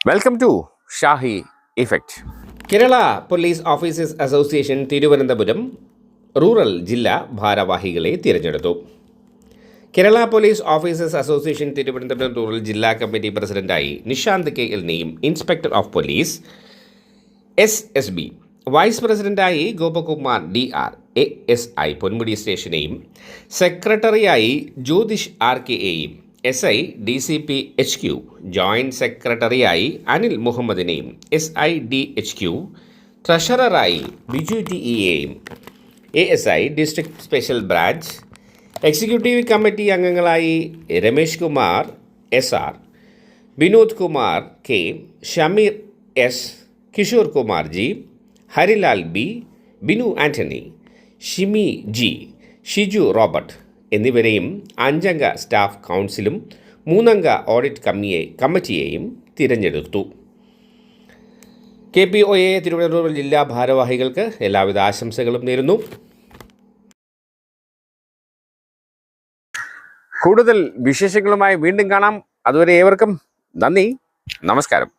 Welcome to Shahi effect Kerala police officers association Thiruvananthapuram rural ജില്ലാ ഭാരവാഹികളെ തിരഞ്ഞെടുത്തു Kerala police officers association Thiruvananthapuram rural ജില്ലാ committee പ്രസിഡന്റായി Nishanth K എൽനെയും inspector of police S S B vice പ്രസിഡന്റായി Gopakumar D R A S I Ponmudi സ്റ്റേഷനെയും സെക്രട്ടറിയായി Jyothish R K എയും S I D C P H Q joint സെക്രട്ടറിയായി Anil മുഹമ്മദിനെയും S I D H Q ട്രഷററായി Biju T ഇയെയും A S I district special branch executive committee അംഗങ്ങളായി Ramesh Kumar S R Vinod Kumar K Shameer S Kishore Kumar G Harilal B Binu Antony Shimi G Shiju Robert എന്നിവരെയും അഞ്ചംഗ staff കൗൺസിലും മൂന്നംഗ audit കമ്മിയെ കമ്മിറ്റിയെയും തിരഞ്ഞെടുത്തു. K P O A Thiruvananthapuram ജില്ലാ ഭാരവാഹികൾക്ക് എല്ലാവിധ ആശംസകളും നേരുന്നു. കൂടുതൽ വിശേഷങ്ങളുമായി വീണ്ടും കാണാം. അതുവരെ ഏവർക്കും നന്ദി. നമസ്കാരം.